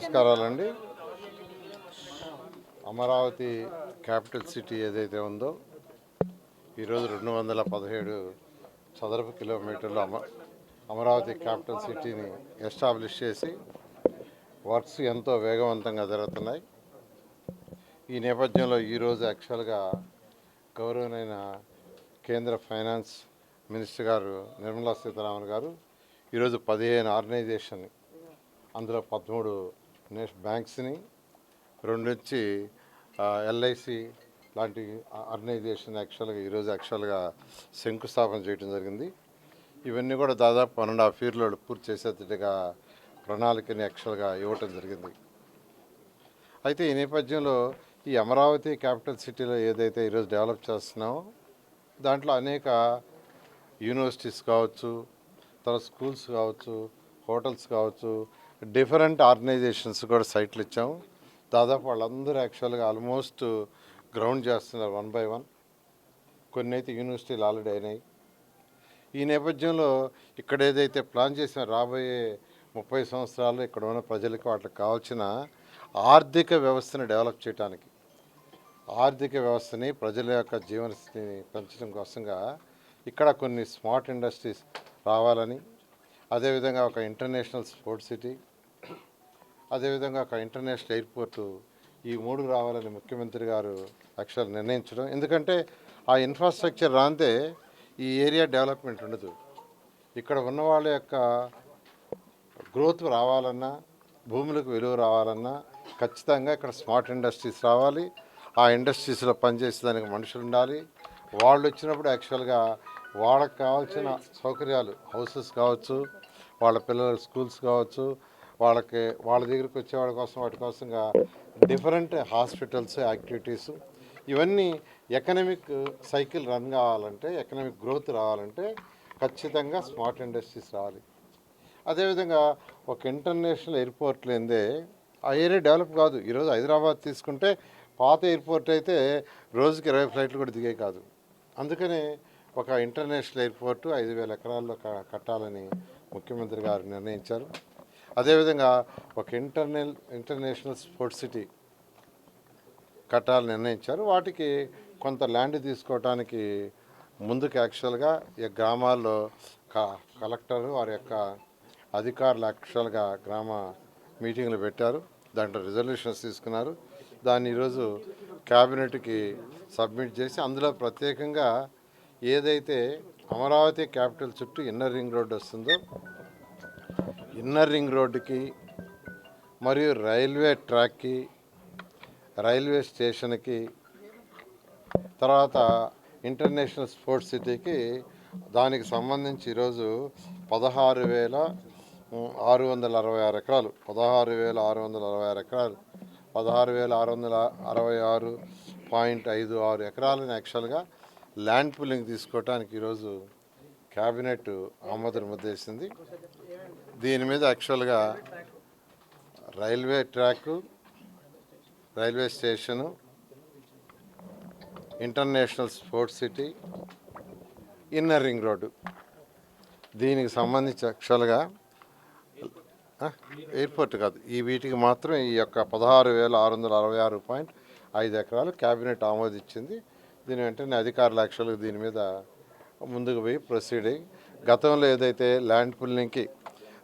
నమస్కారాలండి. Amaravati capital city ఏదైతే ఉందో ఈరోజు రెండు వందల పదిహేడు చదరపు కిలోమీటర్లు అమ అమరావతి క్యాపిటల్ సిటీని ఎస్టాబ్లిష్ చేసి వర్క్స్ ఎంతో వేగవంతంగా జరుగుతున్నాయి. ఈ నేపథ్యంలో ఈరోజు యాక్చువల్గా గౌరవనైన కేంద్ర ఫైనాన్స్ మినిస్టర్ గారు నిర్మలా సీతారామన్ గారు ఈరోజు పదిహేను ఆర్గనైజేషన్ అందులో పదమూడు నేష్ బ్యాంక్స్ని రెండు వచ్చి ఎల్ఐసి లాంటి ఆర్గనైజేషన్ యాక్చువల్గా ఈరోజు యాక్చువల్గా శంకుస్థాపన చేయడం జరిగింది. ఇవన్నీ కూడా దాదాపు వన్ అండ్ హాఫ్ ఇయర్లో పూర్తి చేసేటట్టుగా ప్రణాళికని యాక్చువల్గా ఇవ్వటం జరిగింది. అయితే ఈ నేపథ్యంలో ఈ అమరావతి క్యాపిటల్ సిటీలో ఏదైతే ఈరోజు డెవలప్ చేస్తున్నామో దాంట్లో అనేక యూనివర్సిటీస్ కావచ్చు తర్వాత స్కూల్స్ కావచ్చు హోటల్స్ కావచ్చు డిఫరెంట్ ఆర్గనైజేషన్స్ కూడా సైట్లు ఇచ్చాము. దాదాపు వాళ్ళందరూ యాక్చువల్గా ఆల్మోస్ట్ గ్రౌండ్ చేస్తున్నారు వన్ బై వన్. కొన్ని అయితే యూనివర్సిటీలు ఆల్రెడీ అయినాయి. ఈ నేపథ్యంలో ఇక్కడ ఏదైతే ప్లాన్ చేసిన రాబోయే ముప్పై సంవత్సరాలు ఇక్కడ ఉన్న ప్రజలకు వాటికి కావాల్సిన ఆర్థిక వ్యవస్థను డెవలప్ చేయడానికి ఆర్థిక వ్యవస్థని ప్రజల యొక్క జీవనస్థితిని పెంచడం కోసంగా ఇక్కడ కొన్ని స్మార్ట్ ఇండస్ట్రీస్ రావాలని అదేవిధంగా ఒక ఇంటర్నేషనల్ స్పోర్ట్స్ సిటీ అదేవిధంగా ఒక ఇంటర్నేషనల్ ఎయిర్పోర్టు ఈ మూడు రావాలని ముఖ్యమంత్రి గారు యాక్చువల్ నిర్ణయించడం. ఎందుకంటే ఆ ఇన్ఫ్రాస్ట్రక్చర్ రాందే ఈ ఏరియా డెవలప్మెంట్ ఉండదు. ఇక్కడ ఉన్న వాళ్ళ యొక్క గ్రోత్ రావాలన్నా భూములకు విలువ రావాలన్నా ఖచ్చితంగా ఇక్కడ స్మార్ట్ ఇండస్ట్రీస్ రావాలి. ఆ ఇండస్ట్రీస్లో పనిచేసే దానికి మనుషులు ఉండాలి. వాళ్ళు వచ్చినప్పుడు యాక్చువల్గా వాళ్ళకి కావాల్సిన సౌకర్యాలు హౌసెస్ కావచ్చు వాళ్ళ పిల్లల స్కూల్స్ కావచ్చు వాళ్ళకి వాళ్ళ దగ్గరికి వచ్చే వాళ్ళ కోసం వాటి కోసంగా డిఫరెంట్ హాస్పిటల్స్ యాక్టివిటీస్ ఇవన్నీ ఎకనమిక్ సైకిల్ రన్ కావాలంటే ఎకనమిక్ గ్రోత్ రావాలంటే ఖచ్చితంగా స్మార్ట్ ఇండస్ట్రీస్ రావాలి. అదేవిధంగా ఒక ఇంటర్నేషనల్ ఎయిర్పోర్ట్ లేదే ఆ ఏరియా డెవలప్ కాదు. ఈరోజు హైదరాబాద్ తీసుకుంటే పాత ఎయిర్పోర్ట్ అయితే రోజుకి ఇరవై ఫ్లైట్లు కూడా దిగే కాదు. అందుకనే ఒక ఇంటర్నేషనల్ ఎయిర్పోర్టు ఐదు వేల ఎకరాల్లో కట్టాలని ముఖ్యమంత్రి గారు నిర్ణయించారు. అదేవిధంగా ఒక ఇంటర్నల్ ఇంటర్నేషనల్ స్పోర్ట్స్ సిటీ కట్టాలని నిర్ణయించారు. వాటికి కొంత ల్యాండ్ తీసుకోవడానికి ముందుకు యాక్చువల్గా ఈ గ్రామాల్లో క కలెక్టర్ వారి యొక్క అధికారులు యాక్చువల్గా గ్రామ మీటింగ్లు పెట్టారు. దాంట్లో రిజల్యూషన్స్ తీసుకున్నారు. దాన్ని ఈరోజు క్యాబినెట్కి సబ్మిట్ చేసి అందులో ప్రత్యేకంగా ఏదైతే అమరావతి క్యాపిటల్ చుట్టూ ఇన్నర్ రింగ్ రోడ్డు వస్తుందో ఇన్నర్ రింగ్ రోడ్డుకి మరియు రైల్వే ట్రాక్కి రైల్వే స్టేషన్కి తర్వాత ఇంటర్నేషనల్ స్పోర్ట్స్ సిటీకి దానికి సంబంధించి ఈరోజు పదహారు వేల ఆరు వందల అరవై ఆరు ఎకరాలు. పదహారు వేల ఆరు వందల అరవై ఆరు ఎకరాలు. పదహారు వేల ఆరు వందల అరవై ఆరు పాయింట్ ఐదు ఆరు ఎకరాలను యాక్చువల్గా ల్యాండ్ పూలింగ్ తీసుకోవడానికి ఈరోజు క్యాబినెట్ ఆమోదం ముద్దేసింది దీని మీద యాక్చువల్గా railway track railway station international sports city inner ring road. దీనికి సంబంధించి యాక్చువల్గా ఎయిర్పోర్ట్ కాదు. ఈ వీటికి మాత్రం ఈ యొక్క పదహారు వేల ఆరు వందల అరవై ఆరు పాయింట్ ఐదు ఎకరాలు క్యాబినెట్ ఆమోదించింది. దీని వెంటనే అధికారులు యాక్చువల్గా దీని మీద ముందుకు పోయి ప్రొసీడ్ అయ్యి గతంలో ఏదైతే ల్యాండ్ పుల్లింగ్కి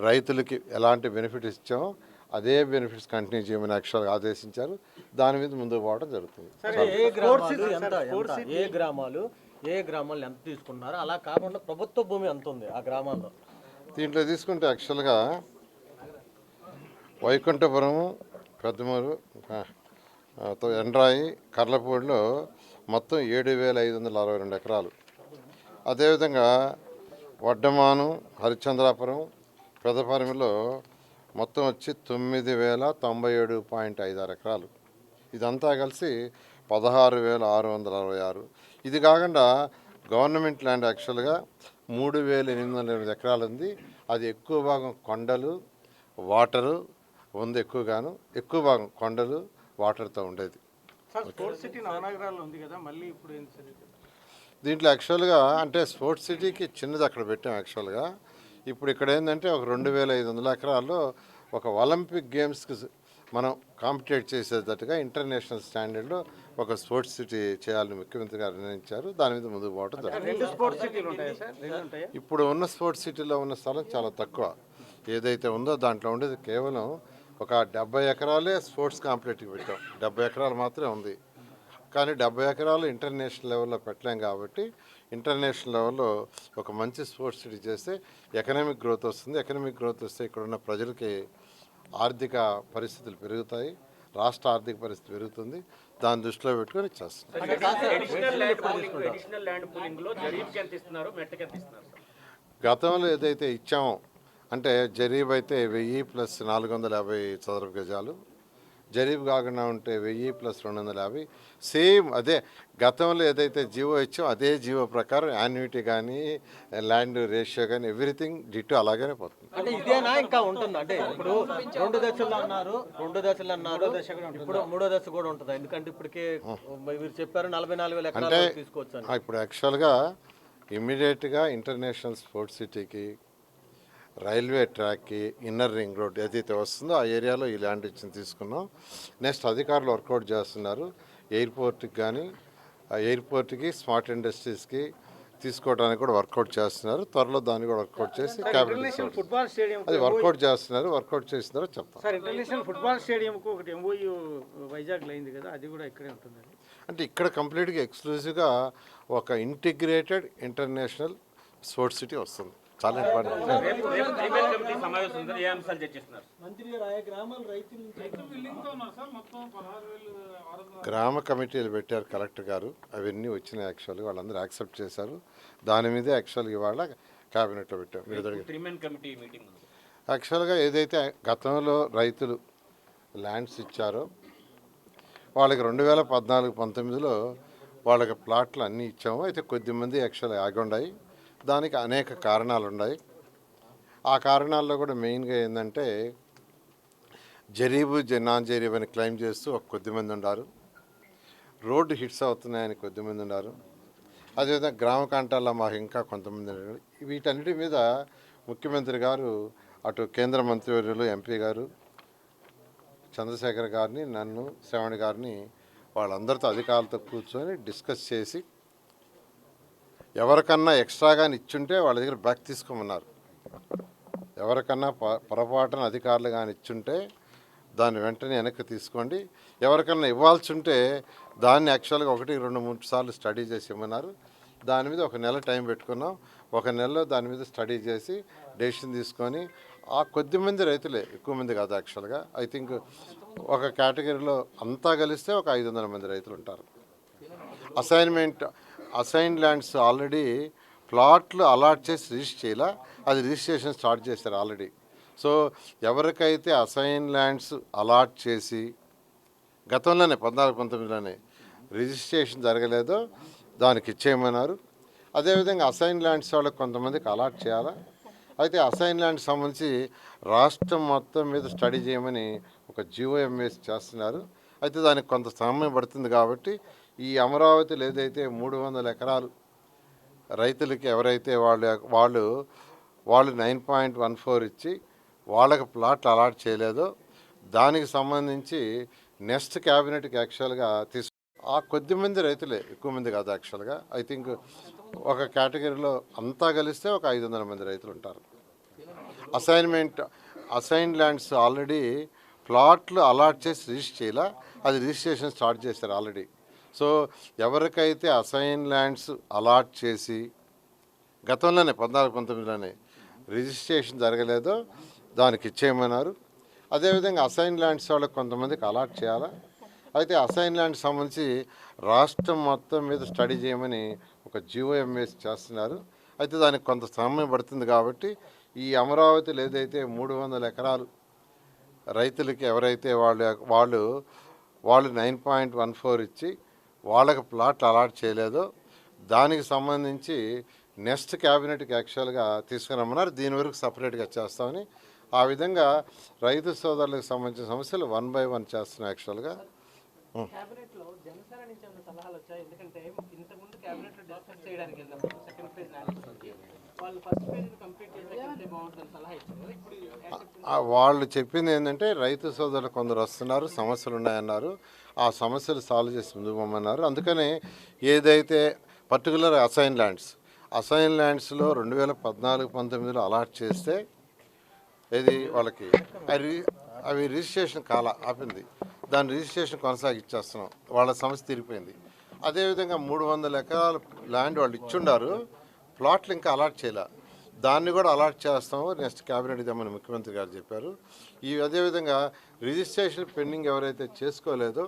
రైతులకి ఎలాంటి బెనిఫిట్స్ ఇచ్చామో అదే బెనిఫిట్స్ కంటిన్యూ చేయమని యాక్చువల్గా ఆదేశించారు. దాని మీద ముందుకు పోవడం జరుగుతుంది. సరే ఏ గ్రామాలు? ఏ గ్రామాలు? ఏ గ్రామాలు ఎంత తీసుకున్నారు అలా కాకుండా ప్రభుత్వ భూమి ఎంత ఉంది ఆ గ్రామాల్లో? దీంట్లో తీసుకుంటే యాక్చువల్గా వైకుంఠపురం పెద్దమూరు ఆ, ఆ, తో- ఎండ్రాయి కర్లపూడిలో మొత్తం ఏడు వేల ఐదు వందల అరవై రెండు ఎకరాలు. అదేవిధంగా వడ్డమాను హరిశ్చంద్రాపురం పెదపరిమిలో మొత్తం వచ్చి తొమ్మిది వేల తొంభై ఏడు పాయింట్ ఐదు ఆరు ఎకరాలు. ఇదంతా కలిసి పదహారు వేల ఆరు వందల అరవై ఆరు. ఇది కాకుండా గవర్నమెంట్ ల్యాండ్ యాక్చువల్గా మూడు వేల ఎనిమిది వందల ఎనిమిది ఎకరాలు ఉంది అది ఎక్కువ భాగం కొండలు వాటరు ఉంది ఎక్కువగాను ఎక్కువ భాగం కొండలు వాటర్తో ఉండేది? దీంట్లో యాక్చువల్గా అంటే స్పోర్ట్స్ సిటీకి చిన్నది అక్కడ పెట్టాం యాక్చువల్గా. ఇప్పుడు ఇక్కడ ఏంటంటే ఒక రెండు వేల ఐదు వందల ఎకరాల్లో ఒక ఒలింపిక్ గేమ్స్కి మనం కాంపిటేట్ చేసేటట్టుగా ఇంటర్నేషనల్ స్టాండర్డ్లో ఒక స్పోర్ట్స్ సిటీ చేయాలని ముఖ్యమంత్రి గారు నిర్ణయించారు. దాని మీద ముందుకు ఉంటాయా ఇప్పుడు ఉన్న స్పోర్ట్స్ సిటీలో ఉన్న స్థలం చాలా తక్కువ. ఏదైతే ఉందో దాంట్లో ఉండేది కేవలం ఒక డెబ్బై ఎకరాలే స్పోర్ట్స్ కాంప్లెక్స్కి పెట్టాం. డెబ్బై ఎకరాలు మాత్రమే ఉంది. కానీ డెబ్బై ఎకరాలు ఇంటర్నేషనల్ లెవెల్లో పెట్టలేం కాబట్టి ఇంటర్నేషనల్ లెవెల్లో ఒక మంచి స్పోర్ట్స్ సిటీ చేస్తే ఎకనామిక్ గ్రోత్ వస్తుంది. ఎకనామిక్ గ్రోత్ వస్తే ఇక్కడ ఉన్న ప్రజలకి ఆర్థిక పరిస్థితులు పెరుగుతాయి. రాష్ట్ర ఆర్థిక పరిస్థితి పెరుగుతుంది. దాన్ని దృష్టిలో పెట్టుకొని చేస్తున్నాం. Additional land pooling additional land పూలింగ్లో జరీబ్కి ఎంత ఇస్తున్నారు? మెట్టకి ఎంత ఇస్తున్నారు? సార్ గతంలో ఏదైతే ఇచ్చామో అంటే జరీబ్ అయితే వెయ్యి ప్లస్ నాలుగు వందల యాభై చదరపు గజాలు జరీబ్ కాకుండా ఉంటే వెయ్యి ప్లస్ రెండు వందల యాభై. సేమ్ అదే గతంలో ఏదైతే జీవో ఇచ్చామో అదే జీవో ప్రకారం యాన్యుటీ కానీ ల్యాండ్ రేషియో కానీ ఎవ్రీథింగ్ డిటో అలాగనే పోతుంది. అంటే ఇదేనా ఇంకా ఉంటుంది? అంటే ఇప్పుడు రెండు దశలు అన్నారు రెండు దశలు అన్నారు ఇప్పుడు మూడో దశ కూడా ఉంటుంది? ఎందుకంటే ఇప్పటికే మీరు చెప్పారు నలభై నాలుగు వేల అంటే ఎకరాలు తీసుకోవచ్చు అని. ఆ, ఇప్పుడు యాక్చువల్గా ఇమ్మీడియట్గా ఇంటర్నేషనల్ స్పోర్ట్స్ సిటీకి రైల్వే ట్రాక్కి ఇన్నర్ రింగ్ రోడ్ ఏదైతే వస్తుందో ఆ ఏరియాలో ఈ ల్యాండ్ ఇచ్చింది తీసుకున్నాం. నెక్స్ట్ అధికారులు వర్కౌట్ చేస్తున్నారు. ఎయిర్పోర్ట్కి కానీ ఆ ఎయిర్పోర్ట్కి స్మార్ట్ ఇండస్ట్రీస్కి తీసుకోవడానికి కూడా వర్కౌట్ చేస్తున్నారు. త్వరలో దాన్ని కూడా వర్కౌట్ చేసి ఫుట్బాల్ స్టేడియం అది వర్కౌట్ చేస్తున్నారు. వర్కౌట్ తర్వాత చెప్తాం. సార్ ఇంటర్నేషనల్ ఫుట్బాల్ స్టేడియంకు ఒకటి ఎంఓయూ వైజాగ్లో అయింది కదా అది కూడా ఇక్కడే ఉంటుంది? అంటే ఇక్కడ కంప్లీట్గా ఎక్స్క్లూజివ్గా ఒక ఇంటిగ్రేటెడ్ ఇంటర్నేషనల్ స్పోర్ట్స్ సిటీ వస్తుంది. చాలా గ్రామ కమిటీలు పెట్టారు కలెక్టర్ గారు. అవన్నీ వచ్చినాయి యాక్చువల్గా. వాళ్ళందరూ యాక్సెప్ట్ చేశారు. దాని మీదే యాక్చువల్గా ఇవాళ క్యాబినెట్లో పెట్టాం. యాక్చువల్గా ఏదైతే గతంలో రైతులు ల్యాండ్స్ ఇచ్చారో వాళ్ళకి రెండు వేల పద్నాలుగు పంతొమ్మిదిలో వాళ్ళకి ప్లాట్లు అన్నీ ఇచ్చాము. అయితే కొద్దిమంది యాక్చువల్గా ఆగి ఉన్నాయి దానికి అనేక కారణాలు ఉన్నాయి ఆ కారణాల్లో కూడా మెయిన్గా ఏంటంటే జరీబు నాన్ జరీబ్ అని క్లెయిమ్ చేస్తూ ఒక కొద్దిమంది ఉన్నారు రోడ్డు హిట్స్ అవుతున్నాయని కొద్దిమంది ఉన్నారు అదేవిధంగా గ్రామ కాంటాల్లో మాకు ఇంకా కొంతమంది ఉన్నారు. వీటన్నిటి మీద ముఖ్యమంత్రి గారు అటు కేంద్ర మంత్రివర్యులు ఎంపీ గారు చంద్రశేఖర్ గారిని నన్ను శ్రవణ్ గారిని వాళ్ళందరితో అధికారులతో కూర్చొని డిస్కస్ చేసి ఎవరికన్నా ఎక్స్ట్రాగా ఇచ్చుంటే వాళ్ళ దగ్గర బ్యాక్ తీసుకోమన్నారు. ఎవరికన్నా ప- పొరపాటున అధికారులు కానీ ఇచ్చుంటే దాన్ని వెంటనే వెనక్కి తీసుకోండి. ఎవరికన్నా ఇవ్వాల్సి ఉంటే దాన్ని యాక్చువల్గా ఒకటి రెండు మూడు సార్లు స్టడీ చేసి ఇవ్వమన్నారు దాని మీద ఒక నెల టైం పెట్టుకున్నాం. ఒక నెలలో దాని మీద స్టడీ చేసి డెసిషన్ తీసుకొని ఆ కొద్ది మంది రైతులే ఎక్కువ మంది కాదు యాక్చువల్గా. ఐ థింక్ ఒక కేటగిరీలో అంతా కలిస్తే ఒక ఐదు వందల మంది రైతులు ఉంటారు. అసైన్మెంట్ అసైన్ ల్యాండ్స్ ఆల్రెడీ ప్లాట్లు అలాట్ చేసి రిజిస్టర్ చేయాల? అది రిజిస్ట్రేషన్ స్టార్ట్ చేశారు ఆల్రెడీ. సో ఎవరికైతే అసైన్ ల్యాండ్స్ అలాట్ చేసి గతంలోనే పద్నాలుగు పంతొమ్మిదిలోనే రిజిస్ట్రేషన్ జరగలేదో దానికి ఇచ్చేయమన్నారు. అదేవిధంగా అసైన్ ల్యాండ్స్ వాళ్ళకి కొంతమందికి అలాట్ చేయాలా? అయితే అసైన్ ల్యాండ్ సంబంధించి రాష్ట్రం మొత్తం మీద స్టడీ చేయమని ఒక జిఓఎంఎస్ చేస్తున్నారు. అయితే దానికి కొంత సమయం పడుతుంది కాబట్టి ఈ అమరావతిలో ఏదైతే మూడు వందల ఎకరాలు రైతులకి ఎవరైతే వాళ్ళు వాళ్ళు వాళ్ళు నైన్ పాయింట్ వన్ ఫోర్ ఇచ్చి వాళ్ళకి ప్లాట్లు అలాట్ చేయలేదో దానికి సంబంధించి నెక్స్ట్ క్యాబినెట్కి యాక్చువల్గా తీసు ఆ కొద్ది మంది రైతులే ఎక్కువ మంది కాదు యాక్చువల్గా. ఐ థింక్ ఒక కేటగిరీలో అంతా కలిస్తే ఒక ఐదు వందల మంది రైతులు ఉంటారు. అసైన్మెంట్ అసైన్ ల్యాండ్స్ ఆల్రెడీ ప్లాట్లు అలాట్ చేసి రిజిస్టర్ చేయాల? అది రిజిస్ట్రేషన్ స్టార్ట్ చేశారు ఆల్రెడీ. సో ఎవరికైతే అసైన్ ల్యాండ్స్ అలాట్ చేసి గతంలోనే పద్నాలుగు పంతొమ్మిదిలోనే రిజిస్ట్రేషన్ జరగలేదో దానికి ఇచ్చేయమన్నారు. అదేవిధంగా అసైన్ ల్యాండ్స్ వాళ్ళకి కొంతమందికి అలాట్ చేయాలా? అయితే అసైన్ ల్యాండ్ సంబంధించి రాష్ట్రం మొత్తం మీద స్టడీ చేయమని ఒక జిఓఎంఎస్ చేస్తున్నారు. అయితే దానికి కొంత సమయం పడుతుంది కాబట్టి ఈ అమరావతిలో ఏదైతే మూడు వందల ఎకరాలు రైతులకి ఎవరైతే వాళ్ళు వాళ్ళు వాళ్ళు నైన్ పాయింట్ వన్ ఫోర్ ఇచ్చి వాళ్ళకి ప్లాట్లు అలాట్ చేయలేదో. దానికి సంబంధించి నెక్స్ట్ క్యాబినెట్కి యాక్చువల్గా తీసుకురమ్మన్నారు. దీని వరకు సపరేట్గా చేస్తామని. ఆ విధంగా రైతు సోదరులకు సంబంధించిన సమస్యలు వన్ బై వన్ చేస్తున్నాం యాక్చువల్గా. వాళ్ళు ఫస్ట్ కంప్లీట్ సలహా వాళ్ళు చెప్పింది ఏంటంటే రైతు సోదరులు కొందరు వస్తున్నారు సమస్యలు ఉన్నాయన్నారు. ఆ సమస్యలు సాల్వ్ చేసి ముందుకు అందుకనే ఏదైతే పర్టికులర్ అసైన్ ల్యాండ్స్ అసైన్ ల్యాండ్స్లో రెండు వేల పద్నాలుగు పంతొమ్మిదిలో అలాట్ చేస్తే ఇది వాళ్ళకి? అవి అవి రిజిస్ట్రేషన్ కాల ఆపింది. దాని రిజిస్ట్రేషన్ కొనసాగిచ్చేస్తున్నాం. వాళ్ళ సమస్య తీరిపోయింది. అదేవిధంగా మూడు వందల ఎకరాల ల్యాండ్ వాళ్ళు ఇచ్చుండారు. ప్లాట్లు ఇంకా అలాట్ చేయలే. దాన్ని కూడా అలాట్ చేస్తాము. నెక్స్ట్ క్యాబినెట్ ఇద్దామని ముఖ్యమంత్రి గారు చెప్పారు. ఈ అదేవిధంగా రిజిస్ట్రేషన్ పెండింగ్ ఎవరైతే చేసుకోలేదో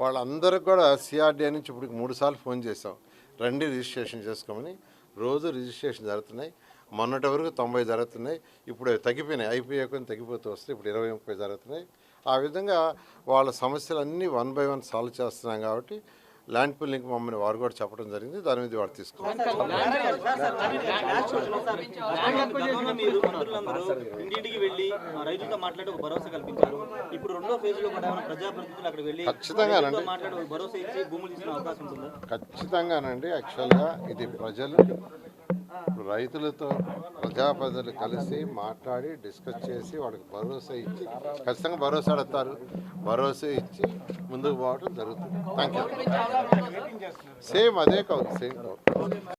వాళ్ళందరికి కూడా సిఆర్డీఏ నుంచి ఇప్పుడు మూడు సార్లు ఫోన్ చేసాం రండి రిజిస్ట్రేషన్ చేసుకోమని. రోజు రిజిస్ట్రేషన్ జరుగుతున్నాయి. మొన్నటి వరకు తొంభై జరుగుతున్నాయి. ఇప్పుడు అవి తగ్గిపోయినాయి. కొన్ని తగ్గిపోతూ వస్తే ఇప్పుడు ఇరవై ముప్పై జరుగుతున్నాయి. ఆ విధంగా వాళ్ళ సమస్యలన్నీ వన్ బై వన్ సాల్వ్ చేస్తున్నాం కాబట్టి ల్యాండ్ పుల్లింగ్ మమ్మల్ని వారు కూడా చెప్పడం జరిగింది దాని మీద వాడు తీసుకున్నారు ఖచ్చితంగానండి. ఖచ్చితంగానండి యాక్చువల్గా ఇది ప్రజలు రైతులతో ప్రజాప్రతినిధులు కలిసి మాట్లాడి డిస్కస్ చేసి వాళ్ళకి భరోసా ఇచ్చి ఖచ్చితంగా భరోసా అడుగుతారు. భరోసా ఇచ్చి ముందుకు పోవడం జరుగుతుంది. థ్యాంక్ యూ సేమ్ అదే కౌలు సేమ్ కౌలు